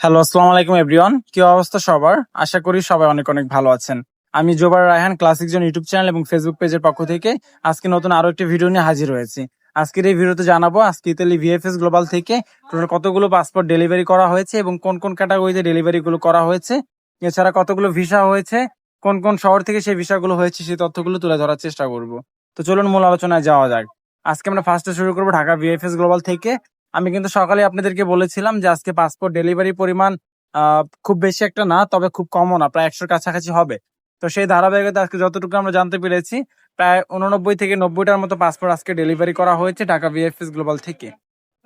Hello আসসালামু আলাইকুম everyone কি অবস্থা সবার? আশা করি সবাই অনেক অনেক ভালো আছেন। আমি Jobair Raihan classic zone YouTube channel এবং ফেসবুক পেজের পক্ষ থেকে আজকে নতুন আরও একটি ভিডিও নিয়ে হাজির হয়েছি। আজকের এই ভিডিওতে জানাব, আজকে ইতালি ভিএফএস গ্লোবাল থেকে টোটাল কতগুলো পাসপোর্ট ডেলিভারি করা হয়েছে এবং কোন কোন ক্যাটাগরিতে ডেলিভারি গুলো করা হয়েছে। এছাড়া কতগুলো ভিসা হয়েছে, কোন কোন শহর থেকে সেই ভিসাগুলো হয়েছে, সেই তথ্যগুলো তুলে ধরার চেষ্টা করব। তো চলুন মূল আলোচনায় যাওয়া যাক। আজকে আমরা ফার্স্টে শুরু করব ঢাকা ভিএফএস গ্লোবাল থেকে। আমি কিন্তু সকালে আপনাদেরকে বলেছিলাম যে আজকে পাসপোর্ট ডেলিভারি পরিমাণ খুব বেশি একটা না, তবে খুব কমও না, প্রায় একশোর কাছাকাছি হবে। তো সেই ধারাবাহিকতা আজকে যতটুকু আমরা জানতে পেরেছি, প্রায় উননব্বই থেকে নব্বইটার মতো পাসপোর্ট আজকে ডেলিভারি করা হয়েছে ঢাকা ভিএফএস গ্লোবাল থেকে।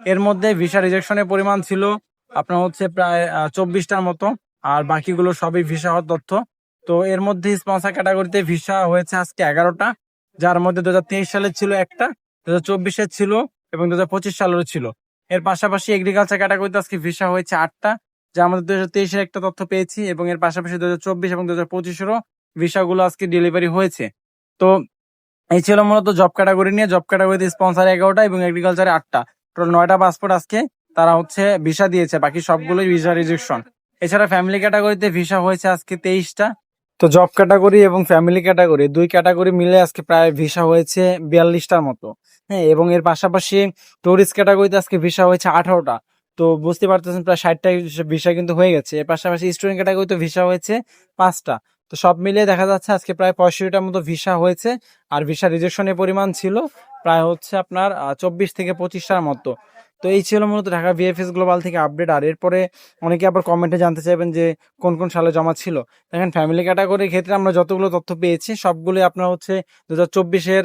এর মধ্যে ভিসা রিজেকশনের পরিমাণ ছিল আপনার হচ্ছে প্রায় চব্বিশটার মতো, আর বাকিগুলো সবই ভিসা হওয়ার তথ্য। তো এর মধ্যে স্পন্সার ক্যাটাগরিতে ভিসা হয়েছে আজকে এগারোটা, যার মধ্যে দু হাজার তেইশ সালের ছিল একটা দু হাজার ছিল এবং দু হাজার পঁচিশ সালেরও ছিল। এর পাশাপাশি এগ্রিকালচার ক্যাটাগরিতে আজকে ভিসা হয়েছে আটটা, যা আমাদের দু হাজার একটা তথ্য পেয়েছি, এবং এর পাশাপাশি দু হাজার চব্বিশ এবং দু হাজার পঁচিশেরও ভিসাগুলো আজকে ডেলিভারি হয়েছে। তো এই ছিল মূলত জব ক্যাটাগরি নিয়ে। জব ক্যাটাগরিতে স্পন্সার এগারোটা এবং এগ্রিকালচারে আটটা। টোটাল নয়টা পাসপোর্ট আজকে তারা হচ্ছে ভিসা দিয়েছে, বাকি সবগুলোই ভিসা রিজেকশন এছাড়া ফ্যামিলি ক্যাটাগরিতে ভিসা হয়েছে আজকে তেইশটা। তো জব ক্যাটাগরি এবং ফ্যামিলি ক্যাটাগরি দুই ক্যাটাগরি মিলে আজকে প্রায় ভিসা হয়েছে বিয়াল্লিশটার মতো। হ্যাঁ এবং এর পাশাপাশি টুরিস্ট ক্যাটাগরিতে আজকে ভিসা হয়েছে আঠারোটা। তো বুঝতে পারতেছেন প্রায় ষাটটা ভিসা কিন্তু হয়ে গেছে। এর পাশাপাশি স্টুডেন্ট ক্যাটাগরিতে ভিসা হয়েছে পাঁচটা। তো সব মিলিয়ে দেখা যাচ্ছে আজকে প্রায় পঁয়ষট্টিটার মতো ভিসা হয়েছে আর ভিসা রিজেকশনের পরিমাণ ছিল প্রায় হচ্ছে আপনার চব্বিশ থেকে পঁচিশটার মতো। তো এই ছিল মূলত ঢাকা ভিএফএস গ্লোবাল থেকে আপডেট আর এরপরে অনেকে আবার কমেন্টে জানতে চাইবেন যে কোন কোন সালে জমা ছিল। দেখেন ফ্যামিলি ক্যাটাগরির ক্ষেত্রে আমরা যতগুলো তথ্য পেয়েছি সবগুলো আপনার হচ্ছে দু হাজার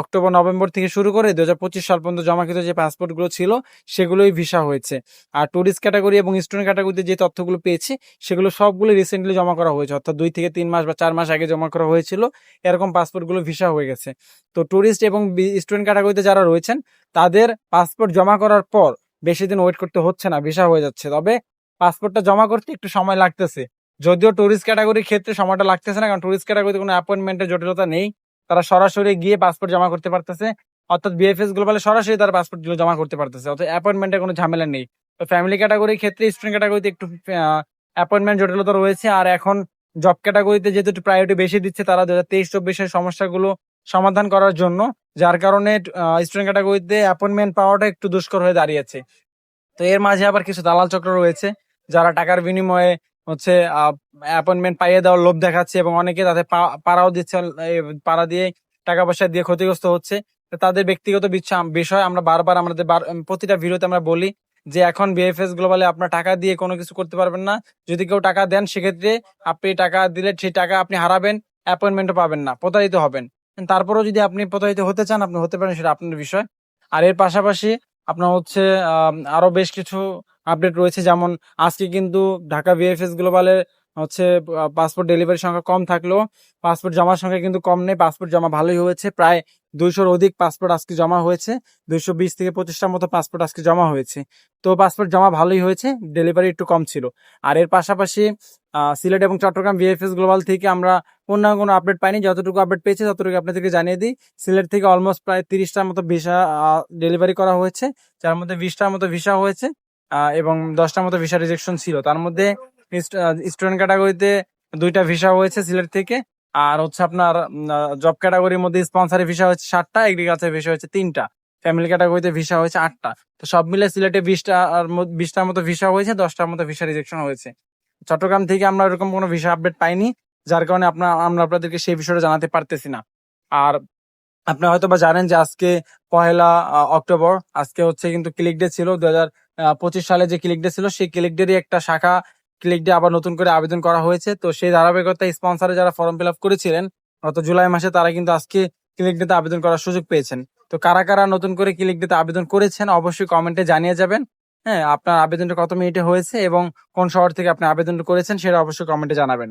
অক্টোবর, নভেম্বর থেকে শুরু করে দু হাজার পঁচিশ সাল পর্যন্ত জমাকৃত যে পাসপোর্টগুলো ছিল, সেগুলোই ভিসা হয়েছে। আর টুরিস্ট ক্যাটাগরি এবং স্টুডেন্ট ক্যাটাগরিতে যে তথ্যগুলো পেয়েছি, সেগুলো সবগুলো রিসেন্টলি জমা করা হয়েছে। অর্থাৎ দুই থেকে তিন মাস বা চার মাস আগে জমা করা হয়েছিল, এরকম পাসপোর্টগুলো ভিসা হয়ে গেছে। তো ট্যুরিস্ট এবং স্টুডেন্ট ক্যাটাগরিতে যারা রয়েছেন তাদের পাসপোর্ট জমা করার পর বেশি দিন ওয়েট করতে হচ্ছে না ভিসা হয়ে যাচ্ছে। তবে পাসপোর্টটা জমা করতে একটু সময় লাগতেছে। যদিও টুরিস্ট ক্যাটাগরির ক্ষেত্রে সময়টা লাগতেছে না, কারণ টুরিস্ট ক্যাটাগরিতে কোনো অ্যাপয়েন্টমেন্টের জটিলতা নেই। তারা সরাসরি গিয়ে পাসপোর্ট জমা করতে পারতেছে। অর্থাৎ বিএফএস গ্লোবালে সরাসরি তারা পাসপোর্টগুলো জমা করতে পারতেছে। অর্থাৎ অ্যাপয়েন্টমেন্টের কোনো ঝামেলা নেই। তো ফ্যামিলি ক্যাটাগরির ক্ষেত্রে স্টুডেন্ট ক্যাটাগরিতে একটু অ্যাপয়েন্টমেন্ট জটিলতা রয়েছে। আর এখন জব ক্যাটাগরিতে যেহেতু একটু প্রায়োরিটি বেশি দিচ্ছে তারা দু হাজার তেইশ চব্বিশের সমস্যাগুলো সমাধান করার জন্য যার কারণে স্টুডেন্ট ক্যাটাগরিতে অ্যাপয়েন্টমেন্ট পাওয়াটা একটু দুষ্কর হয়ে দাঁড়িয়েছে। তো এর মাঝে আবার কিছু দালাল চক্র রয়েছে, যারা টাকার বিনিময়ে হচ্ছে অ্যাপয়েন্টমেন্ট পাইয়ে দেওয়ার লোভ দেখাচ্ছে এবং অনেকে তাদের পাড়াও দিচ্ছে পাড়া দিয়ে টাকা পয়সা দিয়ে ক্ষতিগ্রস্ত হচ্ছে। তাদের ব্যক্তিগত বিষয় আমরা বারবার আমাদের প্রতিটা ভিডিওতে আমরা বলি যে, এখন বিএফএস গ্লোবালে আপনার টাকা দিয়ে কোনো কিছু করতে পারবেন না। যদি কেউ টাকা দেন, সেক্ষেত্রে আপনি টাকা দিলে সেই টাকা আপনি হারাবেন অ্যাপয়েন্টমেন্টও পাবেন না, প্রতারিত হবেন। তারপরেও যদি আপনি প্রতারিত হতে চান, আপনি হতে পারেন সেটা আপনার বিষয়। আর এর পাশাপাশি আপনার হচ্ছে আরও বেশ কিছু আপডেট রয়েছে। যেমন আজকে কিন্তু ঢাকা ভিএফএস গ্লোবালের হচ্ছে পাসপোর্ট ডেলিভারি সংখ্যা কম থাকলেও পাসপোর্ট জমার সংখ্যা কিন্তু কম নেই। পাসপোর্ট জমা ভালোই হয়েছে। প্রায় দুইশোর অধিক পাসপোর্ট আজকে জমা হয়েছে। দুইশো বিশ থেকে পঁচিশটার মতো পাসপোর্ট আজকে জমা হয়েছে। তো পাসপোর্ট জমা ভালোই হয়েছে। ডেলিভারি একটু কম ছিল। আর এর পাশাপাশি সিলেট এবং চট্টগ্রাম ভিএফএস গ্লোবাল থেকে আমরা অন্য কোনো আপডেট পাইনি, যতটুকু আপডেট পেয়েছে ততটুকু আপনাদেরকে জানিয়ে দিই। সিলেট থেকে অলমোস্ট প্রায় তিরিশটার মতো ভিসা ডেলিভারি করা হয়েছে। যার মধ্যে বিশটার মতো ভিসা হয়েছে এবং দশটার মতো ভিসা রিজেকশন ছিল। তার মধ্যে স্টুডেন্ট ক্যাটাগরিতে দুইটা ভিসা হয়েছে সিলেট থেকে, আর হচ্ছে আপনার জব ক্যাটাগরির মধ্যে স্পন্সারি ভিসা হচ্ছে সাতটা এগ্রিকালচার ভিসা হচ্ছে তিনটা ফ্যামিলি ক্যাটাগরিতে ভিসা হয়েছে আটটা। তো সব মিলে সিলেটে বিশটা আর বিশটার মতো ভিসা হয়েছে, দশটার মতো ভিসা রিজেকশন হয়েছে। চট্টগ্রাম থেকে আমরা এরকম কোনো ভিসা আপডেট পাইনি। যার কারণে আপনার, আমরা আপনাদেরকে সেই বিষয়টা জানাতে পারতেছি না। আর আপনি হয়তো বা জানেন যে আজকে পহেলা অক্টোবর, আজকে হচ্ছে কিন্তু ক্লিক ডে ছিল। দু হাজার পঁচিশ সালে যে ক্লিক ডে ছিল, সেই ক্লিক ডেরই একটা শাখা ক্লিক ডে আবার নতুন করে আবেদন করা হয়েছে। তো সেই ধারাবাহিকতা স্পন্সারে যারা ফর্ম ফিল আপ করেছিলেন গত জুলাই মাসে তারা কিন্তু আজকে ক্লিক ডেতে আবেদন করার সুযোগ পেয়েছেন। তো কারা কারা নতুন করে ক্লিক ডেতে আবেদন করেছেন, অবশ্যই কমেন্টে জানিয়ে যাবেন। হ্যাঁ আপনার আবেদনটা কত মিনিটে হয়েছে এবং কোন শহর থেকে আপনি আবেদন করেছেন, সেটা অবশ্যই কমেন্টে জানাবেন।